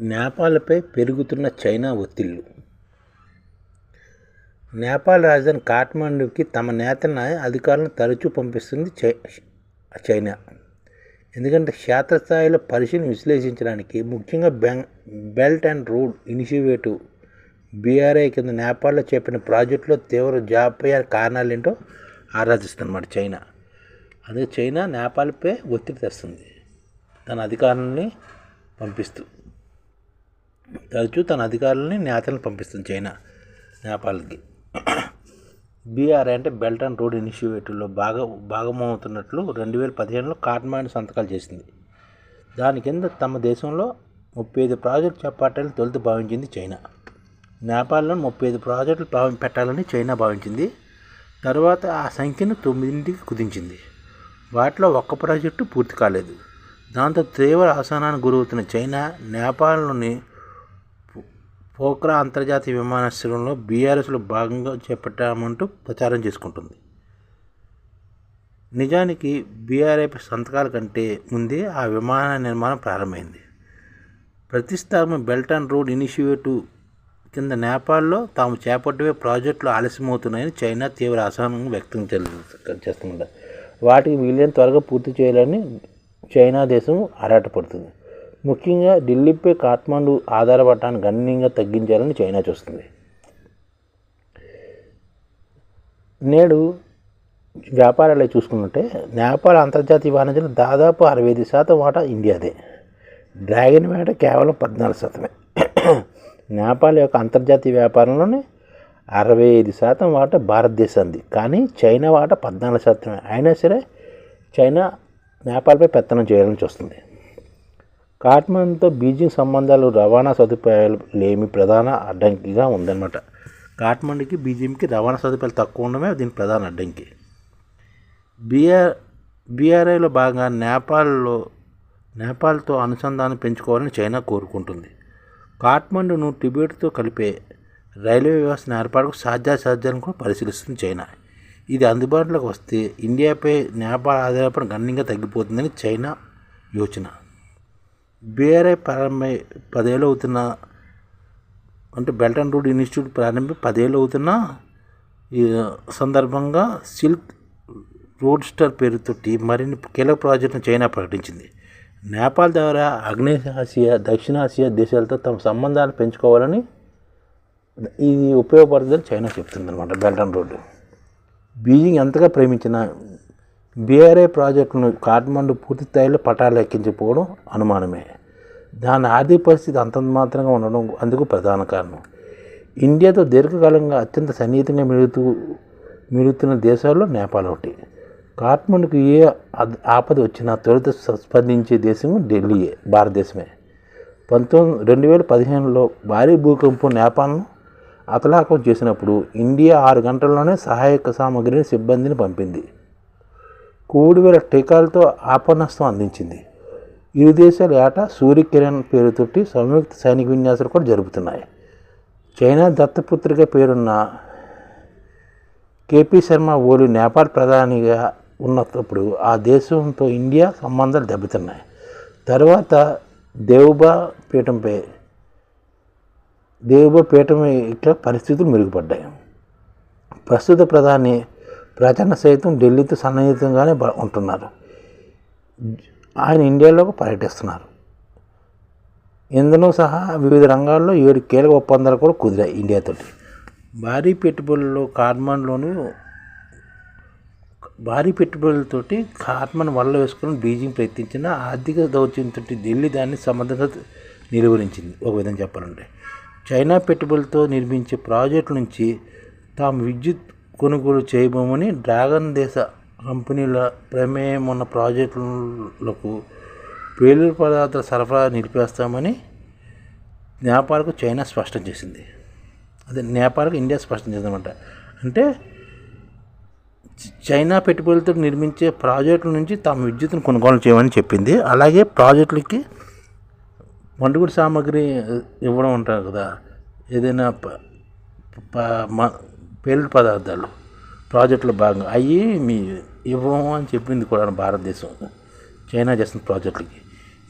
నేపాల్పై పెరుగుతున్న చైనా ఒత్తిళ్ళు. నేపాల్ రాజధాని కాఠ్మండూకి తమ నేతన అధికారులను తరచూ పంపిస్తుంది చైనా. ఎందుకంటే క్షేత్రస్థాయిలో పరిశీలన విశ్లేషించడానికి ముఖ్యంగా belt and road initiative BRI కింద నేపాల్లో చేపట్టిన ప్రాజెక్టులో తీవ్ర జాప్యానికి కారణాలు ఏంటో ఆరాధిస్తున్నమాట చైనా. అందుకే చైనా నేపాల్పై ఒత్తిడి తెస్తుంది. తన అధికారులని పంపిస్తూ తరచూ తన అధికారులని నేతలను పంపిస్తుంది చైనా నేపాల్కి. బీఆర్ఐ అంటే బెల్ట్ అండ్ రోడ్ ఇనిషియేటివ్లో భాగ భాగమవుతున్నట్లు రెండు వేల పదిహేనులో కాట్మాండ్ సంతకాలు చేసింది. దాని కింద తమ దేశంలో ముప్పై ఐదు ప్రాజెక్టు చేపట్టాలని తొలుత భావించింది చైనా. నేపాల్లో ముప్పై ఐదు ప్రాజెక్టులు పెట్టాలని చైనా భావించింది. తర్వాత ఆ సంఖ్యను తొమ్మిదింటికి కుదించింది. వాటిలో ఒక్క ప్రాజెక్టు పూర్తి కాలేదు. దాంతో తీవ్ర అసహనానికి గురవుతున్న చైనా నేపాల్లోని పోఖ్రా అంతర్జాతీయ విమానాశ్రయంలో బీఆర్ఎస్లో భాగంగా చేపట్టామంటూ ప్రచారం చేసుకుంటుంది. నిజానికి బీఆర్ఐ సంతకాల కంటే ముందే ఆ విమాన నిర్మాణం ప్రారంభమైంది. ప్రతిష్టాత్మక బెల్ట్ అండ్ రోడ్ ఇనిషియేటివ్ కింద నేపాల్లో తాము చేపట్టే ప్రాజెక్టులు ఆలస్యమవుతున్నాయని చైనా తీవ్ర అసహనం వ్యక్తం చేస్తున్నారు వాటికి వీలైన త్వరగా పూర్తి చేయాలని చైనా దేశం ఆరాటపడుతుంది. ముఖ్యంగా ఢిల్లీపై కాఠ్మండు ఆధారపడటాన్ని గణనీయంగా తగ్గించాలని చైనా చూస్తుంది. నేడు వ్యాపారాలు చూసుకున్నట్టే నేపాల్ అంతర్జాతీయ వాణిజ్యంలో దాదాపు అరవై ఐదు శాతం వాటా ఇండియాదే. డ్రాగన్ వేట కేవలం పద్నాలుగు శాతమే. నేపాల్ యొక్క అంతర్జాతీయ వ్యాపారంలోనే అరవై ఐదు శాతం వాటా భారతదేశంది. కానీ చైనా వాటా పద్నాలుగు శాతమే. అయినా సరే చైనా నేపాల్పై పెత్తనం చేయాలని చూస్తుంది. కాఠ్మండ్తో బీజింగ్ సంబంధాలు రవాణా సదుపాయాలు లేమి ప్రధాన అడ్డంకిగా ఉందన్నమాట. కాఠ్మండుకి బీజింగ్కి రవాణా సదుపాయాలు తక్కువ ఉండమే దీని ప్రధాన అడ్డంకి. బీఆర్ బీఆర్ఐలో భాగంగా నేపాల్లో నేపాల్తో అనుసంధానం పెంచుకోవాలని చైనా కోరుకుంటుంది. కాఠ్మండును టిబెట్తో కలిపే రైల్వే వ్యవస్థను ఏర్పాటుకు సాధ్యాసాధ్యాలను కూడా పరిశీలిస్తుంది చైనా. ఇది అందుబాటులోకి వస్తే ఇండియాపై నేపాల్ ఆధారపడి గణనీయంగా తగ్గిపోతుందని చైనా యోచన. బీఆర్ఐ ప్రారంభమై పదేళ్ళు అవుతున్న అంటే బెల్ట్ అండ్ రోడ్ ఇన్స్టిట్యూట్ ప్రారంభమై పదేళ్ళు అవుతున్న ఈ సందర్భంగా సిల్క్ రోడ్ స్టార్ పేరుతోటి మరిన్ని కీలక ప్రాజెక్టును చైనా ప్రకటించింది. నేపాల్ ద్వారా ఆగ్నేయాసియా దక్షిణాసియా దేశాలతో తమ సంబంధాలు పెంచుకోవాలని ఇది ఉపయోగపడుతుందని చైనా చెప్తుంది అనమాట బెల్ట్ అండ్ రోడ్డు బీజింగ్ ఎంతగా ప్రేమించిన బీఆర్ఏ ప్రాజెక్టును కాఠ్మండు పూర్తి స్థాయిలో పటాలు ఎక్కించకపోవడం అనుమానమే. దాని ఆర్థిక పరిస్థితి అంతంత మాత్రంగా ఉండడం అందుకు ప్రధాన కారణం. ఇండియాతో దీర్ఘకాలంగా అత్యంత సన్నిహితంగా మిగులుతూ మిగులుతున్న దేశాల్లో నేపాల్ ఒకటి. కాఠ్మండుకు ఏ ఆపద వచ్చినా తొలుత స్పందించే దేశం ఢిల్లీయే భారతదేశమే. పంతొమ్మిది రెండు వేల పదిహేనులో భారీ భూకంపం నేపాల్ను అతలాకం చేసినప్పుడు ఇండియా ఆరు గంటల్లోనే సహాయక సామగ్రిని సిబ్బందిని పంపింది. కోడి వేల టీకాలతో ఆపన్నస్తం అందించింది. ఇరు దేశాల ఏటా సూర్యకిరణ్ పేరుతోటి సంయుక్త సైనిక విన్యాసాలు కూడా జరుపుతున్నాయి. చైనా దత్తపుత్రిక పేరున్న కేపీ శర్మ ఓలి నేపాల్ ప్రధానిగా ఉన్నప్పుడు ఆ దేశంతో ఇండియా సంబంధాలు దెబ్బతిన్నాయి. తర్వాత దేవుబా పీఠంపై దేవుబా పీఠం ఇట్లా పరిస్థితులు మెరుగుపడ్డాయి. ప్రస్తుత ప్రధాని ప్రచరణ సైతం ఢిల్లీతో సన్నిహితంగానే ఉంటున్నారు. ఆయన ఇండియాలోకి పర్యటిస్తున్నారు. ఇంధనం సహా వివిధ రంగాల్లో ఏడు కీలక ఒప్పందాలు కూడా కుదిరాయి ఇండియాతోటి భారీ పెట్టుబడుల్లో కార్మాన్లోను భారీ పెట్టుబడులతోటి కార్మన్ వల్ల వేసుకుని బీజింగ్ ప్రయత్నించిన ఆర్థిక దౌత్యంతో ఢిల్లీ దాన్ని సమర్థత నిలువరించింది. ఒక విధంగా చెప్పాలంటే చైనా పెట్టుబడులతో నిర్మించే ప్రాజెక్టు నుంచి తాము విద్యుత్ కొనుగోలు చేయబోమని డ్రాగన్ దేశ కంపెనీల ప్రమేయం ఉన్న ప్రాజెక్టులకు పేలుడు పదార్థాల సరఫరా నిలిపేస్తామని నేపాల్కు చైనా స్పష్టం చేసింది. అదే నేపాల్కు ఇండియా స్పష్టం చేసిందన్నమాట. అంటే చైనా పెట్టుబడులతో నిర్మించే ప్రాజెక్టుల నుంచి తాము విద్యుత్తును కొనుగోలు చేయమని చెప్పింది. అలాగే ప్రాజెక్టులకి వండుగుడి సామాగ్రి ఇవ్వడం ఉంటారు కదా. ఏదైనా పేలుడు పదార్థాలు ప్రాజెక్టులో భాగంగా అవి మీ ఇవ్వము అని చెప్పింది కూడా భారతదేశం. చైనా చేస్తున్న ప్రాజెక్టులకి.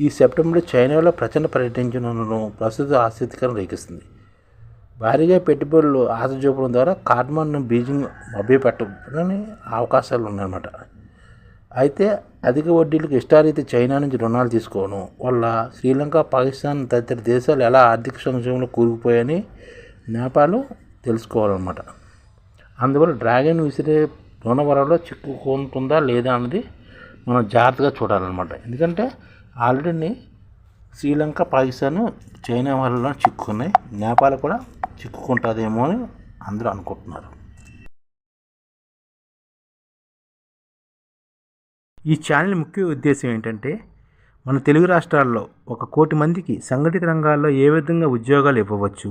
ఈ సెప్టెంబర్లో చైనాలో ప్రచండ పర్యటించనున్న ప్రస్తుత ఆసక్తికరం రేకిస్తుంది భారీగా పెట్టుబడులు ఆశ చూపడం ద్వారా కాట్మాండ్ను బీజింగ్ మభ్యపెట్టని అవకాశాలు ఉన్నాయన్నమాట. అయితే అధిక వడ్డీలకు ఇష్టారీతి చైనా నుంచి రుణాలు తీసుకోవడం వల్ల శ్రీలంక పాకిస్తాన్ తదితర దేశాలు ఎలా ఆర్థిక సంక్షేమంలో కూరుకుపోయాయని నేపాలు తెలుసుకోవాలన్నమాట. అందువల్ల డ్రాగన్ విసిరే రుణవరలో చిక్కుకుంటుందా లేదా అన్నది మనం జాగ్రత్తగా చూడాలన్నమాట. ఎందుకంటే ఆల్రెడీ శ్రీలంక పాకిస్తాన్ చైనా వల్ల చిక్కుకున్నాయి నేపాల్ కూడా చిక్కుకుంటుందేమో అని అందరూ అనుకుంటున్నారు. ఈ ఛానల్ ముఖ్య ఉద్దేశం ఏంటంటే మన తెలుగు రాష్ట్రాల్లో ఒక కోటి మందికి సంఘటిత రంగాల్లో ఏ విధంగా ఉద్యోగాలు ఇవ్వవచ్చు